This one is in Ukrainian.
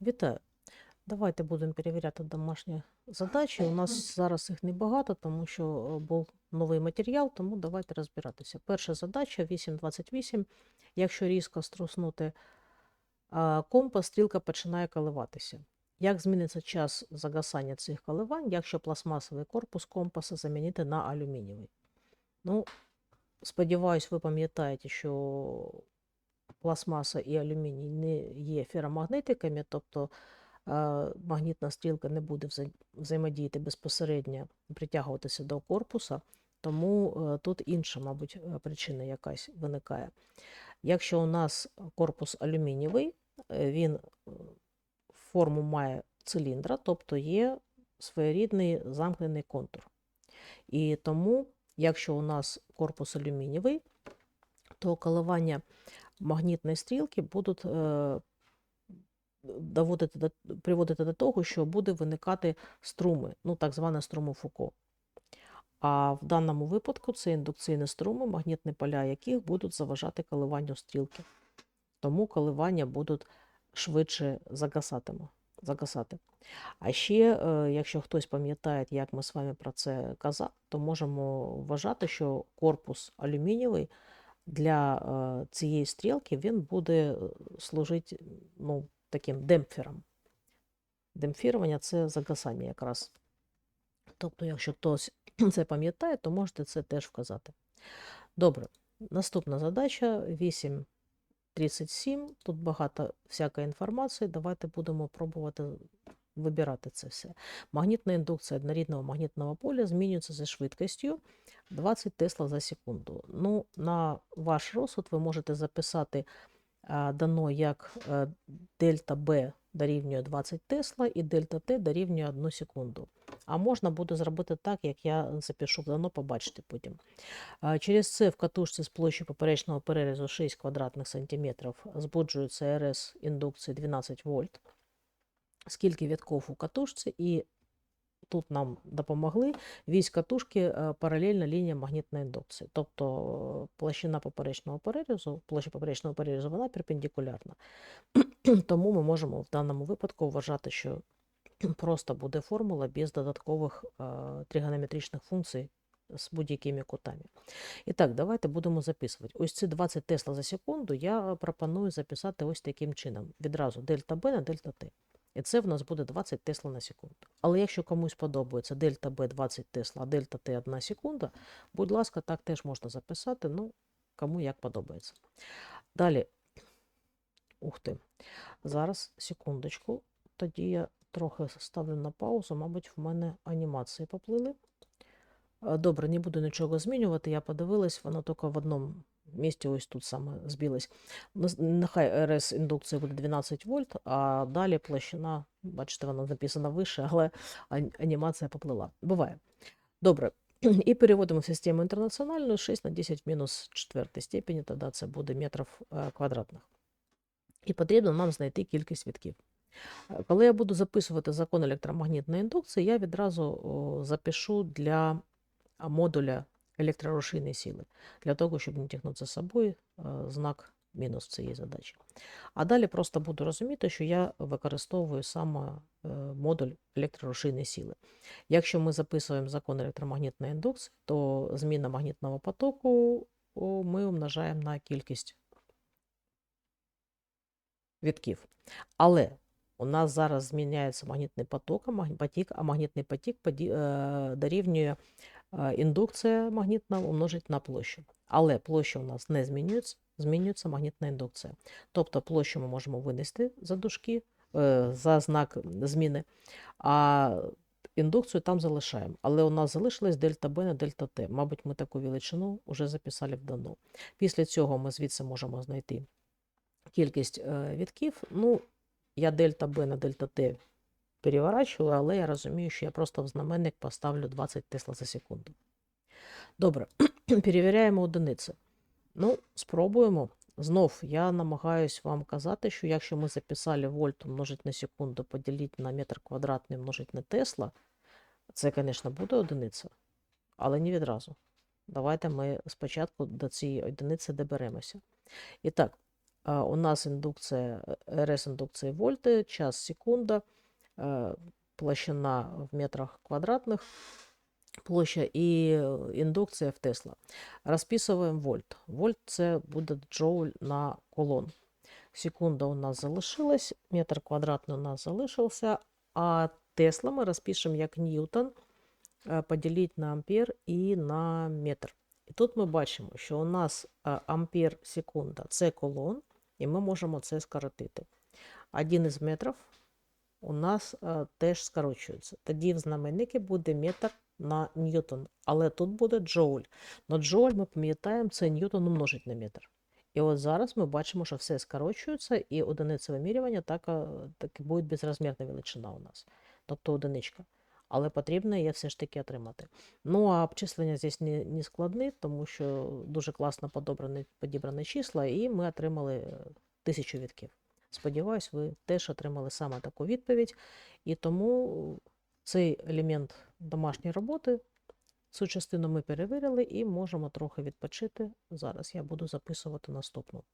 Вітаю. Давайте будемо перевіряти домашні задачі. У нас зараз їх небагато, тому що е, був новий матеріал, тому давайте розбиратися. Перша задача 8.28. Якщо різко струснути компас, стрілка починає коливатися. Як зміниться час загасання цих коливань, якщо пластмасовий корпус компаса замінити на алюмінієвий? Ну, сподіваюсь, ви пам'ятаєте, що пластмаса і алюміній не є феромагнетиками, тобто е, магнітна стрілка не буде взаємодіяти безпосередньо, притягуватися до корпуса, тому е, тут інша, мабуть, е, причина якась виникає. Якщо у нас корпус алюмінієвий, він форму має циліндра, тобто є своєрідний замкнений контур. І тому, якщо у нас корпус алюмінієвий, то коливання магнітної стрілки будуть е, доводити до, приводити до того, що буде виникати струми, ну так зване струму Фуко. А в даному випадку це індукційні струми, магнітні поля яких будуть заважати коливанню стрілки. Тому коливання будуть швидше загасатиме- загасати. А ще, е, якщо хтось пам'ятає, як ми з вами про це казали, то можемо вважати, що корпус алюмінієвий для е, цієї стрілки він буде е, служити ну, таким демпфером. Демпфірування це загасання якраз. Тобто, якщо хтось це пам'ятає, то можете це теж вказати. Добре, наступна задача 8.37. Тут багато всякої інформації. Давайте будемо пробувати вибирати це все. Магнітна індукція однорідного магнітного поля змінюється зі швидкістю 20 Тесла за секунду. Ну, на ваш розсуд ви можете записати а, дано як е, дельта Б дорівнює 20 Тесла і дельта Т дорівнює 1 секунду. А можна буде зробити так, як я запишу дано, побачите потім. А, Через це в катушці з площі поперечного перерізу 6 квадратних сантиметрів збуджується РС індукції 12 вольт. Скільки вітков у катушці, і тут нам допомогли вісь катушки е, паралельна лінія магнітної індукції. Тобто е, площина поперечного перерізу, площа поперечного перерізу, вона перпендикулярна. Тому ми можемо в даному випадку вважати, що просто буде формула без додаткових е, тригонометричних функцій з будь-якими кутами. І так, давайте будемо записувати. Ось ці 20 Тесла за секунду я пропоную записати ось таким чином. Відразу дельта Б на дельта Т. І це в нас буде 20 Тесла на секунду. Але якщо комусь подобається дельта Б 20 Тесла, а дельта Т 1 секунда, будь ласка, так теж можна записати, ну, кому як подобається. Далі, ух ти, зараз, секундочку, тоді я трохи ставлю на паузу, мабуть, в мене анімації поплили. Е, Добре, не буду нічого змінювати, я подивилась, воно тільки в одному місці ось тут саме збилось. Ну, Нехай РС індукції буде 12 вольт, а далі площина, бачите, вона написана вище, але анімація поплила. Буває. Добре. І переводимо в систему інтернаціональну 6 на 10 в мінус 4 степені, тоді це буде метрів квадратних. І потрібно нам знайти кількість вітків. Коли я буду записувати закон електромагнітної індукції, я відразу запишу для модуля електрорушійної сили, для того, щоб не тягнути за собою е, знак мінус цієї задачі. А далі просто буду розуміти, що я використовую саме е, модуль електрорушійної сили. Якщо ми записуємо закон електромагнітної індукції, то зміна магнітного потоку ми умножаємо на кількість вітків. Але у нас зараз зміняється магнітний поток, а магнітний потік е, дорівнює індукція магнітна умножить на площу. Але площа у нас не змінюється, змінюється магнітна індукція. Тобто площу ми можемо винести за дужки, е, за знак зміни, а індукцію там залишаємо. Але у нас залишилась дельта Б на дельта Т. Мабуть, ми таку величину вже записали в дано. Після цього ми звідси можемо знайти кількість е, вітків. Ну, я дельта Б на дельта Т переворачую, але я розумію, що я просто в знаменник поставлю 20 Тесла за секунду. Добре, перевіряємо одиниці. Ну, спробуємо. Знов я намагаюсь вам казати, що якщо ми записали вольт умножить на секунду, поділити на метр квадратний умножить на Тесла, це, звісно, буде одиниця, але не відразу. Давайте ми спочатку до цієї одиниці доберемося. І так, У нас індукція, РС індукції вольти, час секунда, е, площина в метрах квадратних, площа і індукція в Тесла. Розписуємо вольт. Вольт це буде джоуль на колон. Секунда у нас залишилась, метр квадратний у нас залишився, а Тесла ми розпишемо як Ньютон, е, поділити на ампер і на метр. І тут ми бачимо, що у нас е, ампер секунда це колон, і ми можемо це скоротити. Один із метрів у нас е, теж скорочується. Тоді в знаменнику буде метр на ньютон, але тут буде джоуль. Но джоуль, ми пам'ятаємо, це ньютон умножить на метр. І от зараз ми бачимо, що все скорочується, і одиниця вимірювання так, е, так буде безрозмірна величина у нас, тобто одиничка. Але потрібно її все ж таки отримати. Ну а обчислення здесь не, не складні, тому що дуже класно подобрані, підібрані числа, і ми отримали тисячу відків. Сподіваюсь, ви теж отримали саме таку відповідь. І тому цей елемент домашньої роботи, цю частину ми перевірили і можемо трохи відпочити. Зараз я буду записувати наступну.